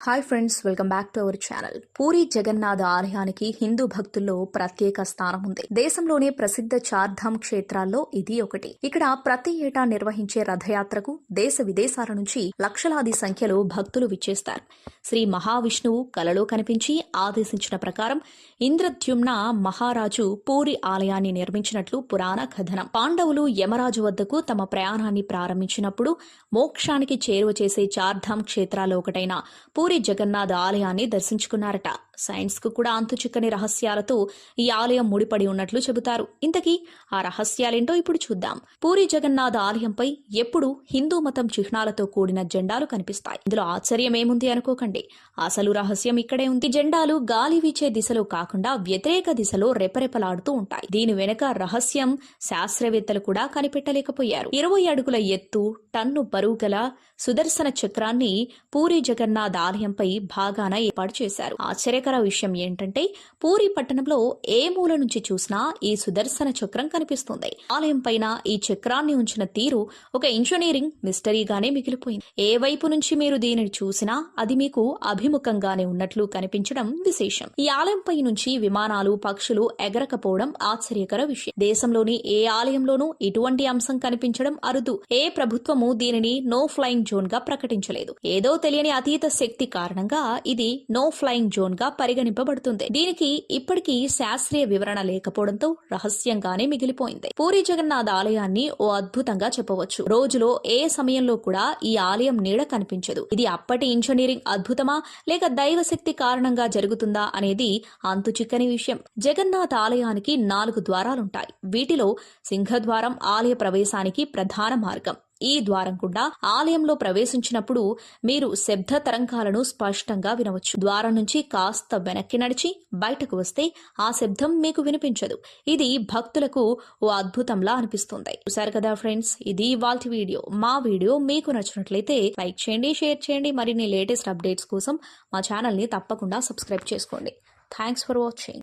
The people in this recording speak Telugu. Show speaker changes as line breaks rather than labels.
Hi friends welcome back to our channel Puri Jagannath ఆలయానికి హిందూ భక్తుల్లో ప్రత్యేక స్థానం ఉంది. దేశంలోనే ప్రసిద్ధ చార్ధామ్ క్షేత్రాల్లో ఇది ఒకటి. ఇక్కడ ప్రతి ఏటా నిర్వహించే రథయాత్రకు దేశ విదేశాల నుంచి లక్షలాది సంఖ్యలో భక్తులు విచ్చేస్తారు. శ్రీ మహావిష్ణువు కలలో కనిపించి ఆదేశించిన ప్రకారం ఇంద్రద్యుమ్న మహారాజు పూరి ఆలయాన్ని నిర్మించినట్లు పురాణ కథనం. పాండవులు యమరాజు వద్దకు తమ ప్రయాణాన్ని ప్రారంభించినప్పుడు మోక్షానికి చేరువ చేసే చార్ధామ్ క్షేత్రాల్లో ఒకటైన పూరి జగన్నాథ ఆలయాన్ని దర్శించుకున్నారట. సైన్స్కు కూడా అంతుచిక్కని రహస్యాలతో ఈ ఆలయం ముడిపడి ఉన్నట్లు చెబుతారు. ఇంతకీ ఆ రహస్యాలేంటో ఇప్పుడు చూద్దాం. పూరి జగన్నాథ ఆలయంపై ఎప్పుడు హిందూ మతం చిహ్నాలతో కూడిన జెండాలు కనిపిస్తాయి. ఇందులో ఆశ్చర్యం ఏముంది అనుకోకండి. అసలు రహస్యం ఇక్కడే ఉంది. జెండాలు గాలి వీచే దిశలో కాకుండా వ్యతిరేక దిశలో రెపరెపలాడుతూ ఉంటాయి. దీని వెనుక రహస్యం శాస్త్రవేత్తలు కూడా కనిపెట్టలేకపోయారు. ఇరవై అడుగుల ఎత్తు టన్ను బరువు గల సుదర్శన చక్రాన్ని పూరి జగన్నాథ్ ఆలయంపై భాగాన ఏర్పాటు చేశారు. ఆశ్చర్యకర విషయం ఏంటంటే పూరి పట్టణంలో ఏ మూల నుంచి చూసినా ఈ సుదర్శన చక్రం కనిపిస్తుంది. ఆలయం పైన ఈ చక్రాన్ని ఉంచిన తీరు ఒక ఇంజనీరింగ్ మిస్టరీగానే మిగిలిపోయింది. ఏ వైపు నుంచి మీరు దీనిని చూసినా అది మీకు అభిముఖంగానే ఉన్నట్లు కనిపించడం విశేషం. ఈ ఆలయంపై నుంచి విమానాలు పక్షులు ఎగరకపోవడం ఆశ్చర్యకర విషయం. దేశంలోని ఏ ఆలయంలోనూ ఇటువంటి అంశం కనిపించడం అరుదు. ఏ ప్రభుత్వము దీనిని నో ఫ్లయింగ్ జోన్గా ప్రకటించలేదు. ఏదో తెలియని అతీత శక్తి కారణంగా ఇది నో ఫ్లయింగ్ జోన్గా పరిగణింపబడుతుంది. దీనికి ఇప్పటికీ శాస్త్రీయ వివరణ లేకపోవడంతో రహస్యంగానే మిగిలిపోయింది. పూరి జగన్నాథ్ ఆలయాన్ని ఓ అద్భుతంగా చెప్పవచ్చు. రోజులో ఏ సమయంలో కూడా ఈ ఆలయం నీడ కనిపించదు. ఇది అప్పటి ఇంజనీరింగ్ అద్భుతమా లేక దైవశక్తి కారణంగా జరుగుతుందా అనేది అంతు చిక్కని విషయం. జగన్నాథ్ ఆలయానికి నాలుగు ద్వారాలుంటాయి. వీటిలో సింహద్వారం ఆలయ ప్రవేశానికి ప్రధాన మార్గం. ఈ ద్వారం గుండా ఆలయంలో ప్రవేశించినప్పుడు మీరు శబ్ద తరంగాలను స్పష్టంగా వినవచ్చు. ద్వారం నుంచి కాస్త వెనక్కి నడిచి బయటకు వస్తే ఆ శబ్దం మీకు వినిపించదు. ఇది భక్తులకు ఓ అద్భుతంలా అనిపిస్తుంది. చూసారు కదా ఫ్రెండ్స్? ఇది వాల్టి వీడియో. మా వీడియో మీకు నచ్చినట్లయితే లైక్ చేయండి షేర్ చేయండి. మరిన్ని లేటెస్ట్ అప్డేట్స్ కోసం మా ఛానల్ని తప్పకుండా సబ్స్క్రైబ్ చేసుకోండి. Thanks for watching.